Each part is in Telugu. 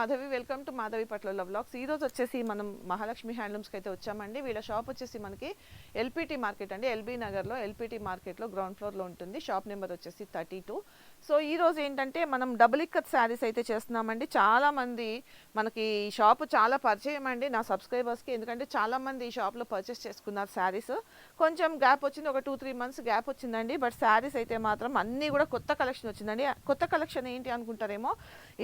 మాధవి వెల్కమ్ టు మాధవి పట్ల బ్లాగ్స్ ఈ రోజు వచ్చేసి మనం మహాలక్ష్మి హ్యాండ్లూమ్స్కి అయితే వచ్చామండి. వీళ్ళ షాప్ వచ్చేసి మనకి ఎల్పిటి మార్కెట్ అండి. ఎల్బీ నగర్లో ఎల్పిటి మార్కెట్లో గ్రౌండ్ ఫ్లోర్లో ఉంటుంది. షాప్ నెంబర్ వచ్చేసి థర్టీ టూ. సో ఈ రోజు ఏంటంటే మనం డబుల్ ఇక్కత్ శారీస్ అయితే చేస్తున్నామండి. చాలామంది మనకి ఈ షాప్ చాలా పరిచయం అండి. నా సబ్స్క్రైబర్స్కి ఎందుకంటే చాలామంది ఈ షాప్లో పర్చేస్ చేసుకున్నారు శారీస్. కొంచెం గ్యాప్ వచ్చింది ఒక టూ త్రీ మంత్స్ గ్యాప్ వచ్చిందండి. బట్ శారీస్ అయితే మాత్రం అన్నీ కూడా కొత్త కలెక్షన్ వచ్చిందండి. కొత్త కలెక్షన్ ఏంటి అనుకుంటారేమో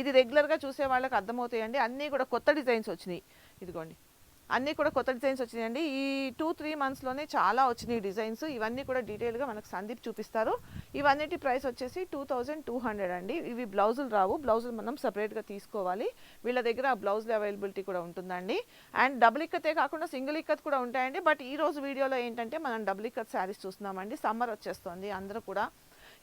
ఇది రెగ్యులర్గా చూసే వాళ్ళకి అర్థమవుతాయండి. అన్నీ కూడా కొత్త డిజైన్స్ వచ్చినాయి. ఇదిగోండి. అన్నీ కూడా కొత్త డిజైన్స్ వచ్చినాయండి. ఈ టూ త్రీ మంత్స్లోనే చాలా వచ్చినాయి డిజైన్స్. ఇవన్నీ కూడా డీటెయిల్గా మనకు సందీప్ చూపిస్తారు. ఇవన్నిటి ప్రైస్ వచ్చేసి టూ థౌజండ్ టూ హండ్రెడ్ అండి. ఇవి బ్లౌజులు రావు. బ్లౌజులు మనం సపరేట్గా తీసుకోవాలి. వీళ్ళ దగ్గర ఆ బ్లౌజుల అవైలబిలిటీ కూడా ఉంటుందండి. అండ్ డబుల్ ఇక్కతే కాకుండా సింగిల్ ఇక్కత్ కూడా ఉంటాయండి. బట్ ఈ రోజు వీడియోలో ఏంటంటే మనం డబుల్ ఇక్కత్ శారీస్ చూస్తున్నామండి. సమ్మర్ వచ్చేస్తుంది. అందరూ కూడా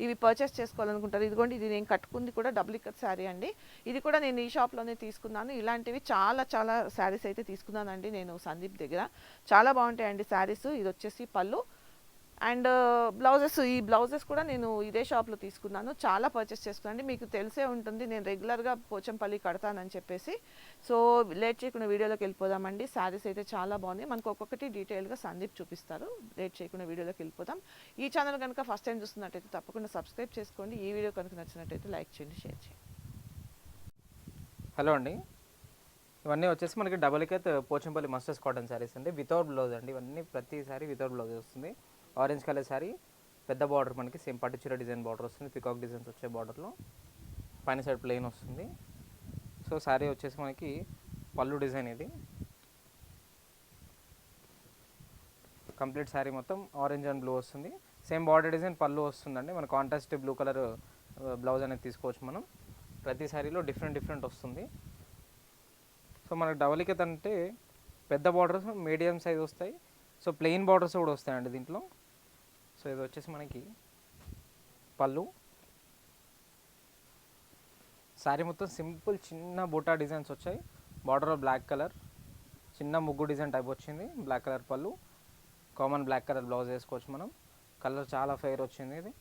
ఇవి పర్చేస్ చేసుకోవాలనుకుంటారు. ఇదిగోండి ఇది నేను కట్టుకుంది కూడా డబుల్ ఇక్కత్ శారీ అండి. ఇది కూడా నేను ఈ షాప్లోనే తీసుకున్నాను. ఇలాంటివి చాలా చాలా శారీస్ అయితే తీసుకున్నానండి నేను సందీప్ దగ్గర. చాలా బాగుంటాయండి శారీస్ ఇది వచ్చేసి పళ్ళు. అండ్ బ్లౌజెస్ ఈ బ్లౌజెస్ కూడా నేను ఇదే షాప్లో తీసుకున్నాను. చాలా పర్చేస్ చేసుకున్నాను. మీకు తెలిసే ఉంటుంది నేను రెగ్యులర్గా పోచంపల్లి కడతానని చెప్పేసి. సో లేట్ చేయకుండా వీడియోలోకి వెళ్ళిపోదామండి. శారీస్ అయితే చాలా బాగుంది మనకు ఒక్కొక్కటి డీటెయిల్గా సందీప్ చూపిస్తారు. లేట్ చేయకుండా వీడియోలోకి వెళ్ళిపోదాం. ఈ ఛానల్ కనుక ఫస్ట్ టైం చూస్తున్నట్టయితే తప్పకుండా సబ్స్క్రైబ్ చేసుకోండి. ఈ వీడియో కనుక నచ్చినట్టయితే లైక్ చేయండి షేర్ చేయండి. హలో అండి. ఇవన్నీ వచ్చేసి మనకి double ikat Pochampally masters cotton saris అండి. వితౌట్ బ్లౌజ్ అండి. ఇవన్నీ ప్రతిసారి వితౌట్ బ్లౌజ్ వస్తుంది. ఆరెంజ్ కలర్ శారీ పెద్ద బార్డర్ మనకి సేమ్ పట్టుచీర డిజైన్ బార్డర్ వస్తుంది పికాక్ డిజైన్స్ వచ్చే బార్డర్లో. పైన సైడ్ ప్లెయిన్ వస్తుంది. సో శారీ వచ్చేసి మనకి పళ్ళు డిజైన్ ఇది. కంప్లీట్ శారీ మొత్తం ఆరెంజ్ అండ్ బ్లూ వస్తుంది. సేమ్ బార్డర్ డిజైన్ పళ్ళు వస్తుందండి. మన కాంట్రాస్ట్ బ్లూ కలర్ బ్లౌజ్ అనేది తీసుకోవచ్చు మనం. ప్రతి శారీలో డిఫరెంట్ డిఫరెంట్ వస్తుంది. సో మనకు డబలికత్ అంటే పెద్ద బార్డర్స్ మీడియం సైజ్ వస్తాయి. సో ప్లెయిన్ బార్డర్స్ కూడా వస్తాయండి దీంట్లో. సో ఇది వచ్చేసి మనకి పళ్ళు. శారీ మొత్తం సింపుల్ చిన్న బూటా డిజైన్స్ వచ్చాయి. బార్డర్ బ్లాక్ కలర్ చిన్న ముగ్గు డిజైన్ టైప్ వచ్చింది. బ్లాక్ కలర్ పళ్ళు. కామన్ బ్లాక్ కలర్ బ్లౌజ్ వేసుకోవచ్చు మనం. కలర్ చాలా ఫెయిర్ వచ్చింది ఇది.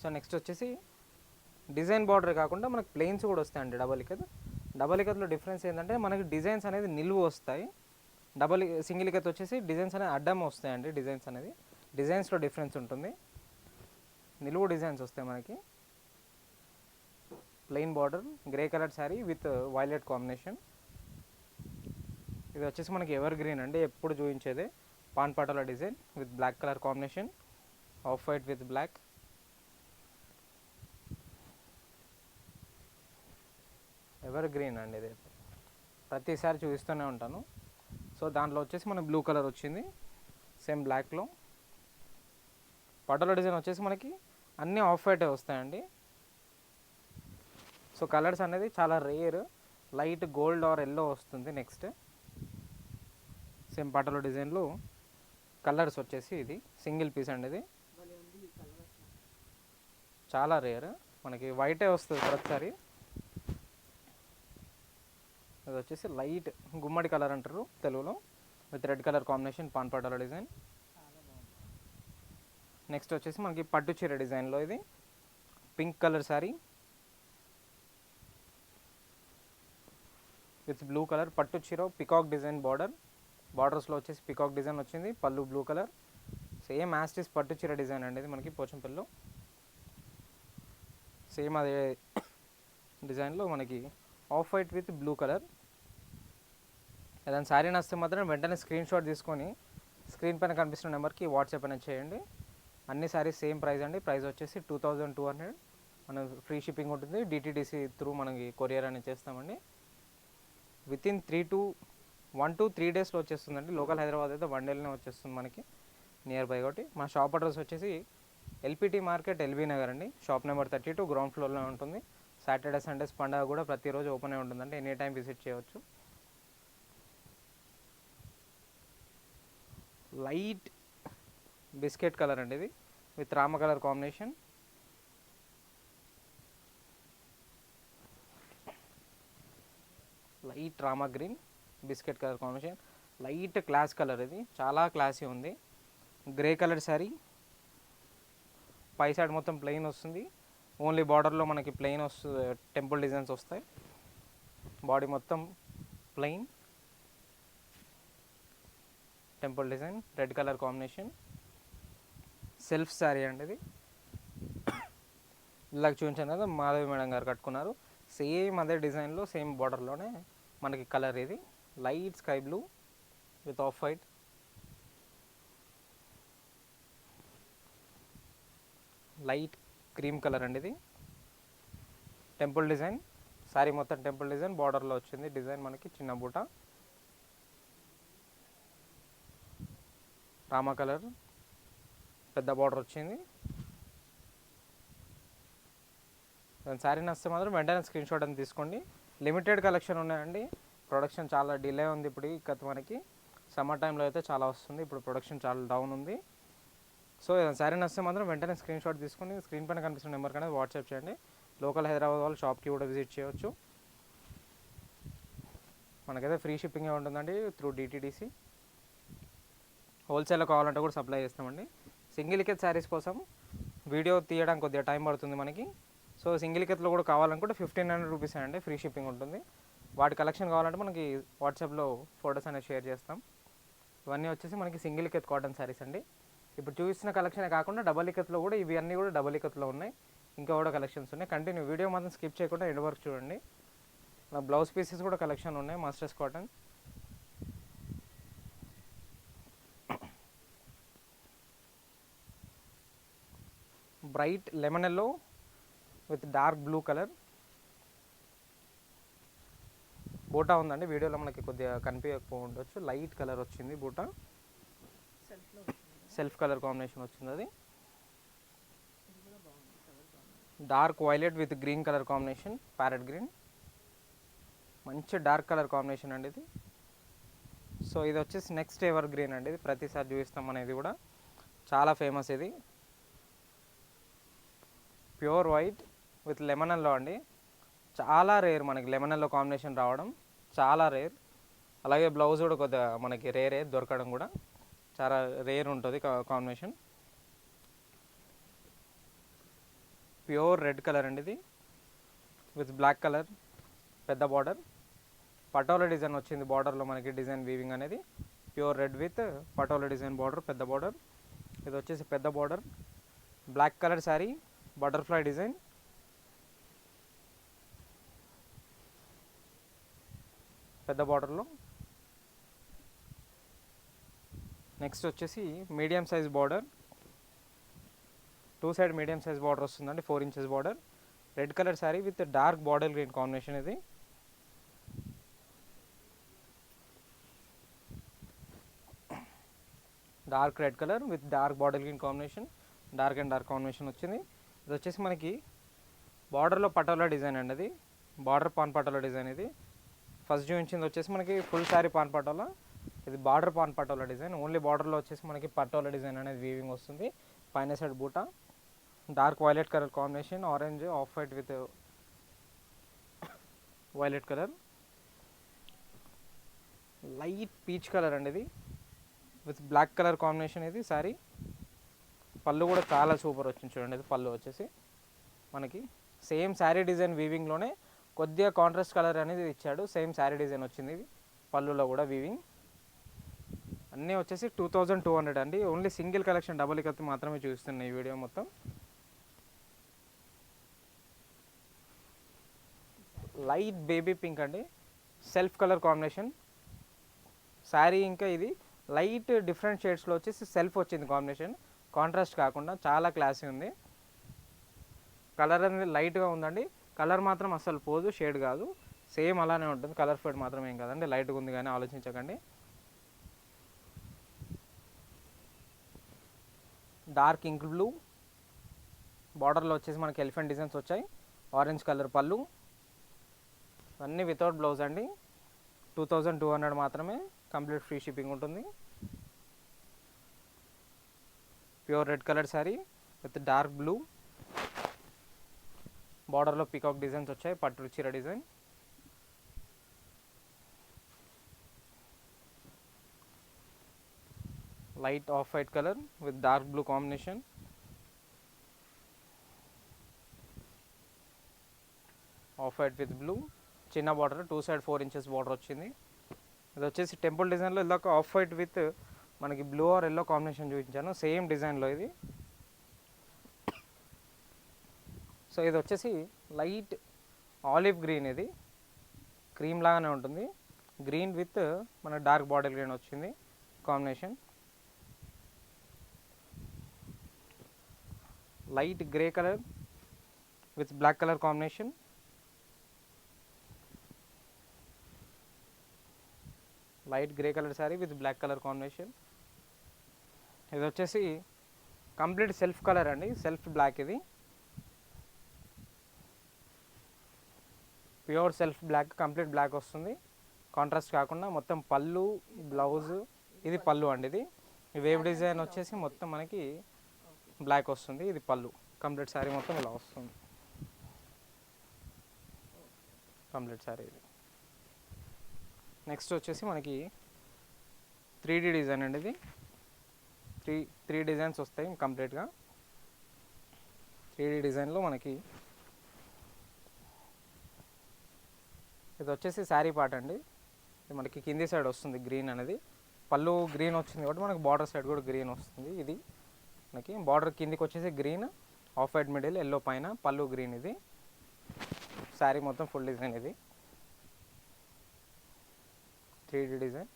సో నెక్స్ట్ వచ్చేసి డిజైన్ బార్డర్ కాకుండా మనకి ప్లెయిన్స్ కూడా వస్తాయండి డబల్ ఇకత్ డబల్ ఇకత్లో డిఫరెన్స్ ఏంటంటే మనకి డిజైన్స్ అనేది నిలువు వస్తాయి. డబల్ సింగిల్ ఇకత్ వచ్చేసి డిజైన్స్ అనేది అడ్డం వస్తాయండి డిజైన్స్ అనేది. డిజైన్స్లో డిఫరెన్స్ ఉంటుంది. నిలువు డిజైన్స్ వస్తాయి మనకి. Plain border grey colour sari with violet combination. ఇది వచ్చేసి మనకి ఎవర్ గ్రీన్ అండి ఎప్పుడు చూపించేదే. Paan patola design with black colour combination. Off white with black. Evergreen అండి ఇది. ప్రతిసారి చూపిస్తూనే ఉంటాను. సో దాంట్లో వచ్చేసి మన బ్లూ కలర్ వచ్చింది. సేమ్ బ్లాక్లో. పటోలా డిజైన్ వచ్చేసి మనకి అన్నీ ఆఫ్ వైటే వస్తాయండి. సో కలర్స్ అనేది చాలా rare light gold or yellow వస్తుంది నెక్స్ట్ సేమ్ పటోలా డిజైన్లో కలర్స్ వచ్చేసి ఇది. సింగిల్ పీస్ అండి ఇది. చాలా రేర్ మనకి వైటే వస్తుంది ప్రతిసారి. అది వచ్చేసి లైట్ గుమ్మడి కలర్ అంటారు తెలుగులో. With red colour combination paan patola design next వచ్చేసి మనకి పట్టు చీర డిజైన్లో ఇది. Pink colour sari with blue colour. పట్టు చీర పికాక్ డిజైన్ బార్డర్. బార్డర్స్లో వచ్చేసి పికాక్ డిజైన్ వచ్చింది. పళ్ళు బ్లూ కలర్. సేమ్ యాస్టిస్ పట్టు చీర డిజైన్ అండి ఇది మనకి పోచంపల్లిలో. సేమ్ అదే డిజైన్లో మనకి off white with blue colour. ఏదైనా శారీ నస్తే మాత్రం వెంటనే స్క్రీన్ షాట్ తీసుకొని స్క్రీన్ పైన కనిపిస్తున్న నెంబర్కి వాట్సాప్ అనేది చేయండి. అన్ని శారీస్ సేమ్ ప్రైస్ అండి. ప్రైస్ వచ్చేసి టూ థౌజండ్ టూ హండ్రెడ్. మనం ఫ్రీ షిప్పింగ్ ఉంటుంది. డిటీడీసీ త్రూ మనకి కొరియర్ అనేది చేస్తామండి. Within three to one two three డేస్లో వచ్చేస్తుందండి. లోకల్ హైదరాబాద్ అయితే వన్ డేలోనే వచ్చేస్తుంది మనకి నియర్ బై కాబట్టి. మా షాప్ అడ్రస్ వచ్చేసి ఎల్పిటి మార్కెట్ ఎల్బీ నగర్ అండి. Shop number thirty two ground ఫ్లోర్లో ఉంటుంది. సాటర్డే సండేస్ పండగ కూడా ప్రతిరోజు ఓపెన్ అయి ఉంటుందండి. ఎనీ టైం విజిట్ చేయవచ్చు. లైట్ బిస్కెట్ కలర్ అండి ఇది. With Rama colour combination. Light Rama green biscuit colour combination. Light class colour ఇది చాలా క్లాసీ ఉంది. గ్రే కలర్ శారీ పై సైడ్ మొత్తం ప్లెయిన్ వస్తుంది. ఓన్లీ బార్డర్లో మనకి ప్లెయిన్ వస్తుంది టెంపుల్ డిజైన్స్ వస్తాయి. బాడీ మొత్తం plain. Temple design red colour combination. Self sari అండి ఇది. ఇలాగ చూపించాను కదా మాధవి మేడం గారు కట్టుకున్నారు. సేమ్ అదే డిజైన్లో సేమ్ బార్డర్లోనే మనకి కలర్ ఇది. Light sky blue with off white. Light cream colour అండి ఇది. Temple design. శారీ మొత్తం టెంపుల్ డిజైన్. బార్డర్లో వచ్చింది డిజైన్ మనకి చిన్న బూట. రామా కలర్. పెద్ద బార్డర్ వచ్చింది. శారీ నచ్చితే మాత్రం వెంటనే స్క్రీన్ షాట్ అని తీసుకోండి. లిమిటెడ్ కలెక్షన్ ఉన్నాయండి. ప్రొడక్షన్ చాలా డిలే ఉంది ఇప్పుడు ఇక మనకి. సమ్మర్ టైంలో అయితే చాలా వస్తుంది. ఇప్పుడు ప్రొడక్షన్ చాలా డౌన్ ఉంది. సో ఏదైనా శారీ నచ్చితే మాత్రం వెంటనే స్క్రీన్ షాట్ తీసుకుని స్క్రీన్ పైన కనిపిస్తున్న నెంబర్ అనేది వాట్సాప్ చేయండి. లోకల్ హైదరాబాద్ వాళ్ళు షాప్కి కూడా విజిట్ చేయవచ్చు మనకైతే ఫ్రీ షిప్పింగే ఉంటుందండి త్రూ డిటీడీసీ హోల్సేల్లో కావాలంటే కూడా సప్లై చేస్తామండి. సింగిల్ కెత్ శారీస్ కోసం వీడియో తీయడానికి కొద్దిగా టైం పడుతుంది మనకి. సో సింగిల్ కెత్లో కూడా కావాలనుకుంటే ఫిఫ్టీన్ హండ్రెడ్ రూపీస్ అండి. ఫ్రీ షిప్పింగ్ ఉంటుంది. వాటి కలెక్షన్ కావాలంటే మనకి వాట్సాప్లో ఫొటోస్ అనేవి షేర్ చేస్తాం. ఇవన్నీ వచ్చేసి మనకి సింగిల్ కెత్ కాటన్ శారీస్ అండి. ఇప్పుడు చూపిస్తున్న కలెక్షనే కాకుండా డబల్ ఇకెత్లో కూడా ఇవి అన్నీ కూడా డబల్ ఇకెత్లో ఉన్నాయి. ఇంకా కూడా కలెక్షన్స్ ఉన్నాయి. కంటిన్యూ వీడియో మాత్రం స్కిప్ చేయకుండా ఎండ్ వరకు చూడండి. నా బ్లౌజ్ పీసెస్ కూడా కలెక్షన్ ఉన్నాయి. Masters cotton. Bright lemon yellow with dark blue colour. బూటా ఉందండి వీడియోలో మనకి కొద్దిగా కనిపించకపో ఉండొచ్చు లైట్ కలర్ వచ్చింది బూటా. సెల్ఫ్ కలర్ కాంబినేషన్ వచ్చింది అది. Dark violet with green colour combination parrot green. మంచి డార్క్ కలర్ కాంబినేషన్ అండి ఇది. సో ఇది వచ్చేసి నెక్స్ట్ ఎవర్ గ్రీన్ అండి ఇది ప్రతిసారి చూపిస్తాం అనేది కూడా. చాలా ఫేమస్ ఇది. Pure white with lemon yellow అండి. చాలా రేర్ మనకి లెమన్ ఎల్లో కాంబినేషన్ రావడం చాలా రేర్. అలాగే బ్లౌజ్ కూడా కొద్దిగా మనకి రేరే దొరకడం కూడా చాలా రేర్ ఉంటుంది కాంబినేషన్. ప్యూర్ రెడ్ కలర్ అండి ఇది. విత్ బ్లాక్ కలర్ పెద్ద బార్డర్. పటోలా డిజైన్ వచ్చింది బార్డర్లో మనకి డిజైన్ వీవింగ్ అనేది. Pure red with patola design border పెద్ద బార్డర్. ఇది వచ్చేసి పెద్ద border. Black colour sari. Butterfly design. పెద్ద బార్డర్లో. నెక్స్ట్ వచ్చేసి medium size border. Two side medium size border వస్తుందండి four inches border. Red colour sari with dark border green combination ఇది. Dark red colour with dark border green combination. Dark and dark combination వచ్చింది. ఇది వచ్చేసి మనకి బార్డర్లో పటోలా డిజైన్ అండి అది. బార్డర్ పాన్ పటోలా డిజైన్ ఇది. ఫస్ట్ చూపించింది వచ్చేసి మనకి ఫుల్ శారీ పాన్ పటోలా. ఇది border pan patola design. Only బార్డర్లో వచ్చేసి మనకి పటోలా డిజైన్ అనేది వీవింగ్ వస్తుంది. పైన side బూట. Dark violet colour combination. Orange off white with violet colour. Light peach colour అండి ఇది. విత్ బ్లాక్ కలర్ కాంబినేషన్ ఇది సారీ పళ్ళు కూడా చాలా సూపర్ వచ్చింది చూడండి. ఇది పళ్ళు వచ్చేసి మనకి సేమ్ శారీ డిజైన్ వీవింగ్లోనే కొద్దిగా కాంట్రాస్ట్ కలర్ అనేది ఇచ్చాడు. సేమ్ శారీ డిజైన్ వచ్చింది ఇది. పళ్ళులో కూడా వీవింగ్ అన్నీ వచ్చేసి టూ థౌజండ్ టూ హండ్రెడ్ అండి. ఓన్లీ సింగిల్ కలెక్షన్ డబుల్ కత్తి మాత్రమే చూస్తున్నాయి ఈ వీడియో మొత్తం. లైట్ బేబీ పింక్ అండి. సెల్ఫ్ కలర్ కాంబినేషన్ శారీ ఇంకా ఇది లైట్ డిఫరెంట్ షేడ్స్లో వచ్చేసి సెల్ఫ్ వచ్చింది కాంబినేషన్ కాంట్రాస్ట్ కాకుండా చాలా క్లాసీ ఉంది. కలర్ అనేది లైట్గా ఉందండి. కలర్ మాత్రం అస్సలు పోదు షేడ్ కాదు. సేమ్ అలానే ఉంటుంది. కలర్ ఫేడ్ మాత్రం ఏం కాదండి. లైట్గా ఉంది కానీ ఆలోచించకండి. Dark ink blue. బార్డర్లో వచ్చేసి మనకి ఎలిఫెంట్ డిజైన్స్ వచ్చాయి. ఆరెంజ్ కలర్ పళ్ళు. అన్నీ వితౌట్ బ్లౌజ్ అండి. టూ థౌజండ్ టూ హండ్రెడ్ మాత్రమే. కంప్లీట్ ఫ్రీ షిప్పింగ్ ఉంటుంది. Pure red colour sari with dark blue. బార్డర్లో పీకాక్ డిజైన్స్ వచ్చాయి పట్టు చీర design. Light off white colour with dark blue combination. Off white with blue. చిన్న border two side four inches border వచ్చింది. ఇది వచ్చేసి టెంపుల్ డిజైన్లో ఇదొక ఆఫ్ వైట్ విత్ మనకి బ్లూ ఆర్ ఎల్లో కాంబినేషన్ చూపించాను. సేమ్ డిజైన్లో ఇది. సో ఇది వచ్చేసి లైట్ ఆలివ్ గ్రీన్ ఇది. క్రీమ్ లాగానే ఉంటుంది. గ్రీన్ విత్ మన డార్క్ బాటిల్ గ్రీన్ వచ్చింది combination. Light grey colour with black colour combination. Light grey colour sari with black colour combination. ఇది వచ్చేసి కంప్లీట్ సెల్ఫ్ కలర్ అండి. సెల్ఫ్ బ్లాక్ ఇది. Pure self black complete black వస్తుంది. కాంట్రాస్ట్ కాకుండా మొత్తం పళ్ళు బ్లౌజ్ ఇది పళ్ళు అండి ఇది. వేవ్ డిజైన్ వచ్చేసి మొత్తం మనకి బ్లాక్ వస్తుంది. ఇది పళ్ళు. కంప్లీట్ శారీ మొత్తం ఇలా వస్తుంది. కంప్లీట్ శారీ ఇది. నెక్స్ట్ వచ్చేసి మనకి త్రీ డిజైన్ అండి ఇది. త్రీ త్రీ డిజైన్స్ వస్తాయి కంప్లీట్గా. త్రీ డిజైన్లో మనకి ఇది వచ్చేసి శారీ పార్ట్ అండి. ఇది మనకి కింది సైడ్ వస్తుంది గ్రీన్ అనేది. పళ్ళు గ్రీన్ వచ్చింది కాబట్టి మనకి బార్డర్ సైడ్ కూడా గ్రీన్ వస్తుంది ఇది. మనకి బార్డర్ కిందికి వచ్చేసి green off white middle yellow పైన పళ్ళు గ్రీన్ ఇది. శారీ మొత్తం ఫుల్ డిజైన్ ఇది. Three design.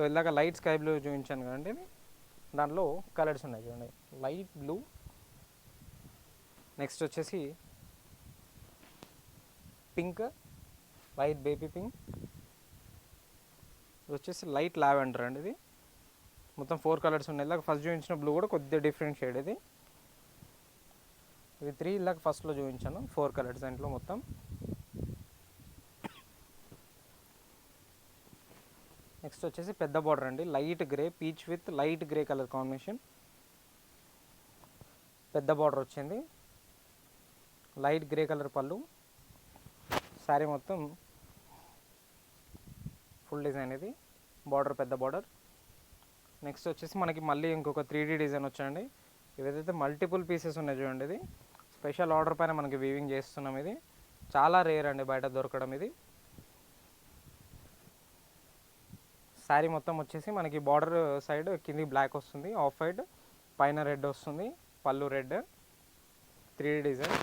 సో ఇలాగ లైట్ స్కై బ్లూ చూపించాను కదండి దాంట్లో కలర్స్ ఉన్నాయి చూడండి. Light blue. నెక్స్ట్ వచ్చేసి పింక్ లైట్ బేబీ పింక్. ఇది వచ్చేసి లైట్ లావెండర్ అండి ఇది. మొత్తం ఫోర్ కలర్స్ ఉన్నాయి. ఇలాగ ఫస్ట్ చూపించిన బ్లూ కూడా కొద్దిగా డిఫరెంట్ షేడ్ ఇది. ఇవి త్రీ ఇలాగ ఫస్ట్లో చూపించాను. ఫోర్ కలర్స్ దాంట్లో మొత్తం. నెక్స్ట్ వచ్చేసి పెద్ద బార్డర్ అండి. Light grey peach with light grey colour combination పెద్ద బార్డర్ వచ్చింది. లైట్ గ్రే కలర్ పళ్ళు. శారీ మొత్తం ఫుల్ డిజైన్ ఇది. బార్డర్ పెద్ద బార్డర్ నెక్స్ట్ వచ్చేసి మనకి మళ్ళీ ఇంకొక త్రీ డీ డిజైన్ వచ్చండి ఇవేదైతే మల్టిపుల్ పీసెస్ ఉన్నాయి చూడండి ఇది. స్పెషల్ ఆర్డర్ పైన మనకి వీవింగ్ చేస్తున్నాం ఇది. చాలా రేర్ అండి బయట దొరకడం ఇది. శారీ మొత్తం వచ్చేసి మనకి బార్డర్ సైడ్ కింది బ్లాక్ వస్తుంది ఆఫ్ వైట్ పైన రెడ్ వస్తుంది పళ్ళు red three design.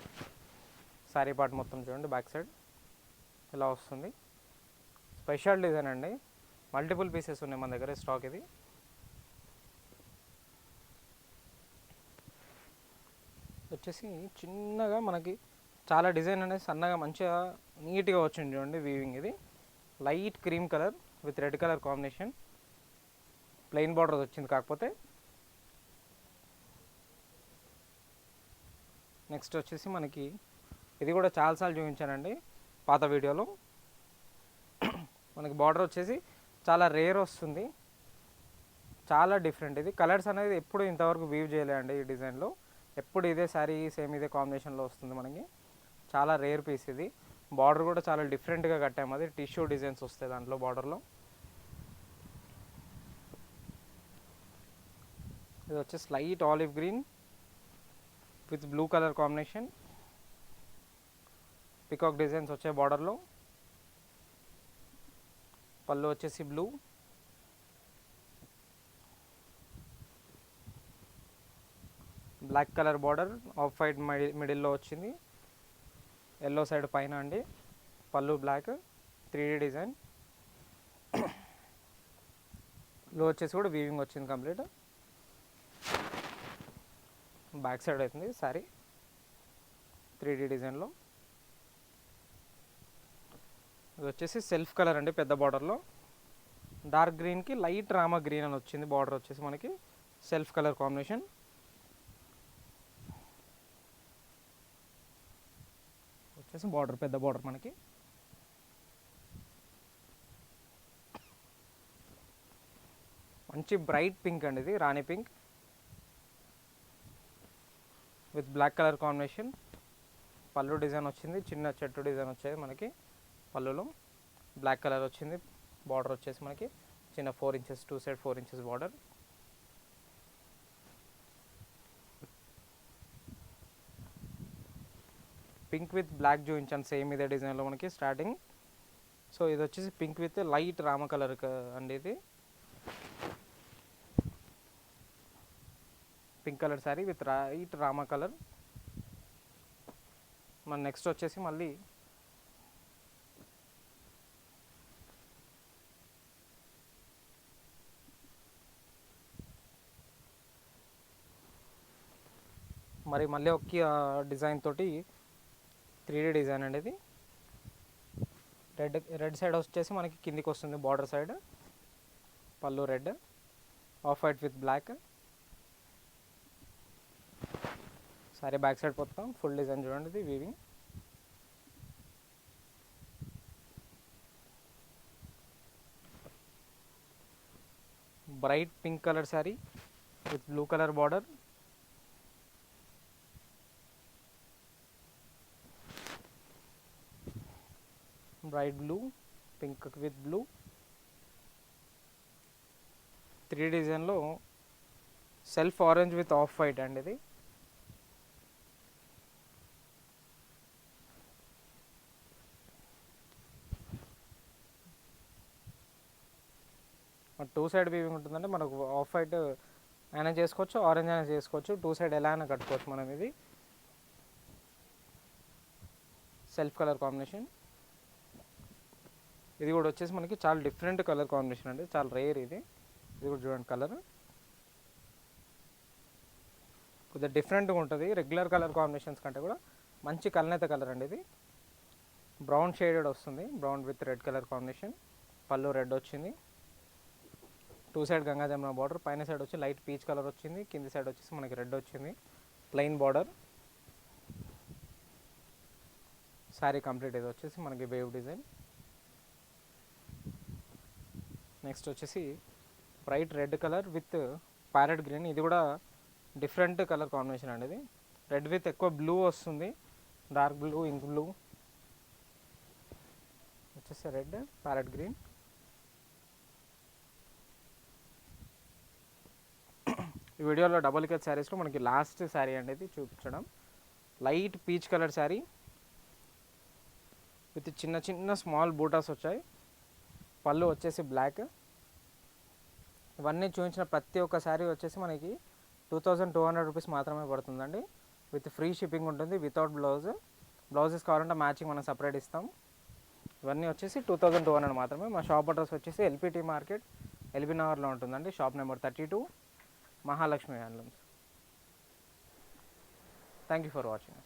Sari part మొత్తం చూడండి బ్యాక్ సైడ్ ఇలా వస్తుంది. స్పెషల్ డిజైన్ అండి. మల్టిపుల్ పీసెస్ ఉన్నాయి మన దగ్గర స్టాక్ ఇది. వచ్చేసి చిన్నగా మనకి చాలా డిజైన్ అనేది సన్నగా మంచిగా నీట్గా వచ్చింది చూడండి వీవింగ్ ఇది. Light cream colour with red colour combination. Plain border వచ్చింది కాకపోతే. నెక్స్ట్ వచ్చేసి మనకి ఇది కూడా చాలాసార్లు చూపించానండి పాత వీడియోలో. మనకి బార్డర్ వచ్చేసి చాలా రేర్ వస్తుంది. చాలా డిఫరెంట్. ఇది కలర్స్ అనేది ఎప్పుడు ఇంతవరకు వీవ్ చేయలేండి ఈ డిజైన్లో. ఎప్పుడు ఇదే శారీ సేమ్ ఇదే కాంబినేషన్లో వస్తుంది మనకి. చాలా రేర్ పీస్ ఇది. బార్డర్ కూడా చాలా డిఫరెంట్గా కట్టాము. అది టిష్యూ డిజైన్స్ వస్తాయి దాంట్లో బార్డర్లో. ఇది వచ్చేసి light olive green with blue colour combination. Peacock designs వచ్చే బార్డర్లో పళ్ళు వచ్చేసి blue. Black colour border off white మిడిల్లో వచ్చింది. ఎల్లో సైడ్ పైన అండి. పళ్ళు బ్లాక్ త్రీ డిజైన్లో వచ్చేసి కూడా వీవింగ్ వచ్చింది కంప్లీట్ బ్యాక్ సైడ్ అవుతుంది సారీ. త్రీ డీ డిజైన్లో. ఇది వచ్చేసి సెల్ఫ్ కలర్ అండి పెద్ద బార్డర్లో. డార్క్ గ్రీన్కి లైట్ రామా గ్రీన్ అని వచ్చింది బార్డర్ వచ్చేసి మనకి. Self colour combination. వచ్చేసి బార్డర్ పెద్ద బార్డర్ మనకి. మంచి బ్రైట్ పింక్ అండి ఇది రాణి pink. With black colour combination. పళ్ళు డిజైన్ వచ్చింది. చిన్న చెట్టు డిజైన్ వచ్చేది మనకి పళ్ళులో. బ్లాక్ కలర్ వచ్చింది. బార్డర్ వచ్చేసి మనకి చిన్న four inches two side four inches border. Pink with black చూపించాను. సేమ్ ఇదే డిజైన్లో మనకి స్టార్టింగ్. సో ఇది వచ్చేసి pink with light Rama colour అండి ఇది. Pink colour sari with light Rama colour. మన నెక్స్ట్ వచ్చేసి మళ్ళీ మరి మళ్ళీ ఒక డిజైన్ తోటి త్రీ డీ డిజైన్ అండి ఇది. రెడ్ రెడ్ సైడ్ వచ్చేసి మనకి కిందికి వస్తుంది బార్డర్ సైడ్ పళ్ళు red. Off white with black sorry back side పోతాం. ఫుల్ డిజైన్ చూడండి ఇది weaving bright pink colour sari with blue colour border bright blue pink with blue three డిజైన్లో self orange with off white అండి ఇది. టూ సైడ్ వీవింగ్ ఉంటుందంటే మనకు ఆఫ్ వైట్ అయినా చేసుకోవచ్చు ఆరెంజ్ అయినా చేసుకోవచ్చు. టూ సైడ్ ఎలా అయినా కట్టుకోవచ్చు మనం ఇది. సెల్ఫ్ కలర్ కాంబినేషన్ ఇది కూడా వచ్చేసి మనకి చాలా డిఫరెంట్ కలర్ కాంబినేషన్ అండి. చాలా రేర్ ఇది. ఇది కూడా చూడండి కలర్ కొద్దిగా డిఫరెంట్గా ఉంటుంది. రెగ్యులర్ కలర్ కాంబినేషన్స్ కంటే కూడా మంచి కలనేత కలర్ అండి ఇది. బ్రౌన్ షేడెడ్ వస్తుంది. Brown with red colour combination పళ్ళు రెడ్ వచ్చింది. Two side Ganga Jamuna border పైన సైడ్ వచ్చి లైట్ పీచ్ కలర్ వచ్చింది కింది సైడ్ వచ్చేసి మనకి రెడ్ వచ్చింది ప్లెయిన్ బార్డర్. శారీ కంప్లీట్ ఇది వచ్చేసి మనకి వేవ్ డిజైన్. నెక్స్ట్ వచ్చేసి bright red colour with parrot green. ఇది కూడా డిఫరెంట్ కలర్ కాంబినేషన్ అండి ఇది. రెడ్ విత్ ఎక్కువ బ్లూ వస్తుంది డార్క్ బ్లూ ఇంక్ బ్లూ. వచ్చేసి రెడ్ ప్యారెట్ గ్రీన్. ఈ వీడియోలో డబుల్ కట్ శారీస్లో మనకి లాస్ట్ శారీ అనేది చూపించడం. Light peach colour sari with చిన్న చిన్న స్మాల్ బూటాస్ వచ్చాయి. పళ్ళు వచ్చేసి బ్లాక్ ఇవన్నీ చూపించిన ప్రతి ఒక్క శారీ వచ్చేసి మనకి two thousand two hundred rupees మాత్రమే పడుతుందండి. విత్ ఫ్రీ షిప్పింగ్ ఉంటుంది వితౌట్ బ్లౌజ్ బ్లౌజెస్ కావాలంటే మ్యాచింగ్ మనం సపరేట్ ఇస్తాం. ఇవన్నీ వచ్చేసి టూ థౌజండ్ టూ హండ్రెడ్ మాత్రమే. మా షాప్ అడ్రస్ వచ్చేసి ఎల్పిటి మార్కెట్ ఎల్బీ నగర్లో ఉంటుందండి. Shop number thirty two Mahalakshmi handlooms. Thank you for watching